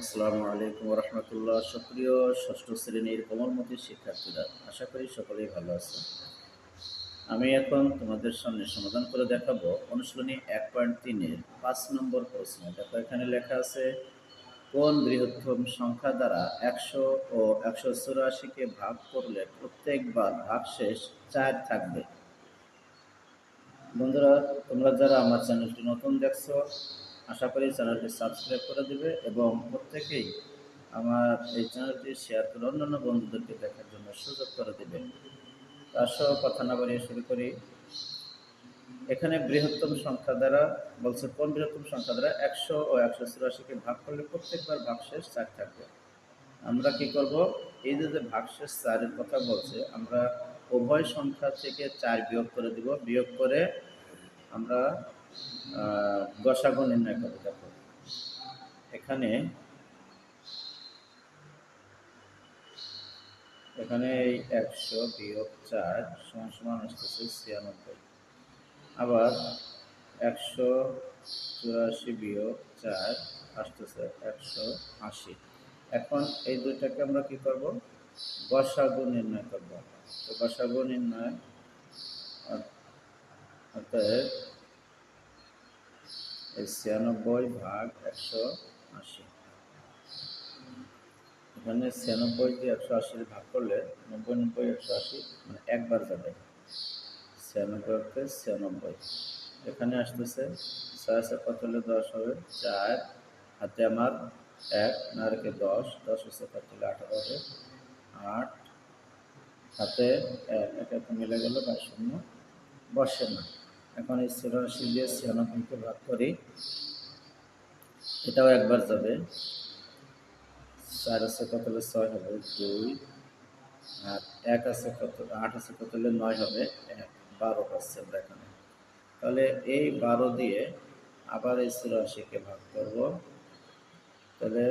আসসালামু আলাইকুম রহমতুল্লাহ সক্রিয় ষষ্ঠ শ্রেণির কোমলমতি শিক্ষার্থীরা, আশা করি সকলেই ভালো আছে আমি এখন তোমাদের সামনে সমাধান করে দেখাবো অনুশীলনী এক পয়েন্ট তিনের পাঁচ নম্বর প্রশ্ন। দেখো, এখানে লেখা আছে, কোন বৃহত্তম সংখ্যা দ্বারা একশো ও একশো চুরাশিকে ভাগ করলে প্রত্যেকবার ভাগশেষ চার থাকবে? বন্ধুরা, তোমরা যারা আমার চ্যানেলটি নতুন দেখছ আশা করি চ্যানেলটি সাবস্ক্রাইব করে দেবে এবং প্রত্যেকেই আমার এই চ্যানেলটি শেয়ার করে অন্যান্য বন্ধুদেরকে দেখার জন্য সুযোগ করে দেবে। তার সহ কথা না বাড়িয়ে শুরু করি। এখানে বৃহত্তম সংখ্যা দ্বারা বলছে কোন বৃহত্তম সংখ্যা দ্বারা একশো ও একশো চুরাশিকে ভাগ করলে প্রত্যেকবার ভাগশেষ চার থাকবে। আমরা কি করব? এই যে ভাগশেষ চারের কথা বলছে, আমরা উভয় সংখ্যা থেকে চার বিয়োগ করে দিব। বিয়োগ করে আমরা গসাগু নির্ণয় করব দেখো। এখানে এখানে এই একশো বিয়োগ চার সমান সমান আসতেছে ছিয়ানব্বই। আবার একশো চুরাশি বিয়োগ চার আসতেছে একশো আশি। এখন এই দুইটাকে আমরা কি করব? গসাগু নির্ণয় করব। তো গসাগু নির্ণয়, অর্থাৎ ছিয়ানব্বই ভাগ একশো আশি। এখানে ছিয়ানব্বই দিয়ে একশো আশি ভাগ করলে নব্বই নব্বই, একশো আশি মানে একবার যাবে। ছিয়ানব্বই অর্থে ছিয়ানব্বই। এখানে আসতেছে, ছয় কত দশ হবে? চার। হাতে আমার এক না রেখে দশ। দশ হচ্ছে কত আঠারো হবে? আট। হাতে এক এক মিলে গেল বা শূন্য। বসে না। এখন এই চুরাশি দিয়ে ছিয়ানব্বইকে ভাগ করি। এটাও একবার যাবে। চার আছে কত হলে ছয় হবে? দুই। আর এক আছে কত? আট আছে কত হলে নয় হবে? এক। বারো পাচ্ছে আমরা এখানে। তাহলে এই বারো দিয়ে আবার এই চুরাশিকে ভাগ করব। তাহলে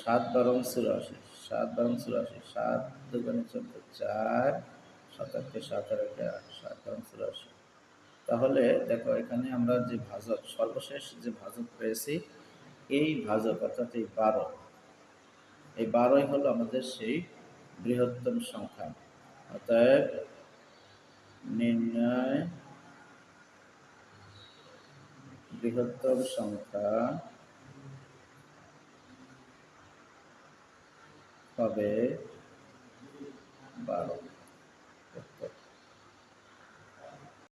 সাত বারং চুরাশি সাত বারং চুরাশি সাত দুগুণে চোদ্দ, চার। সাতাশকে সাত আর একটা আট সাত বারং চুরাশি তাহলে দেখো এখানে আমরা যে ভাজক, সর্বশেষ যে ভাজক পেয়েছি, এই ভাজক অর্থাৎ এই বারো, এই বারোই হলো আমাদের সেই বৃহত্তম সংখ্যা। অতএব নির্ণয় বৃহত্তম সংখ্যা হবে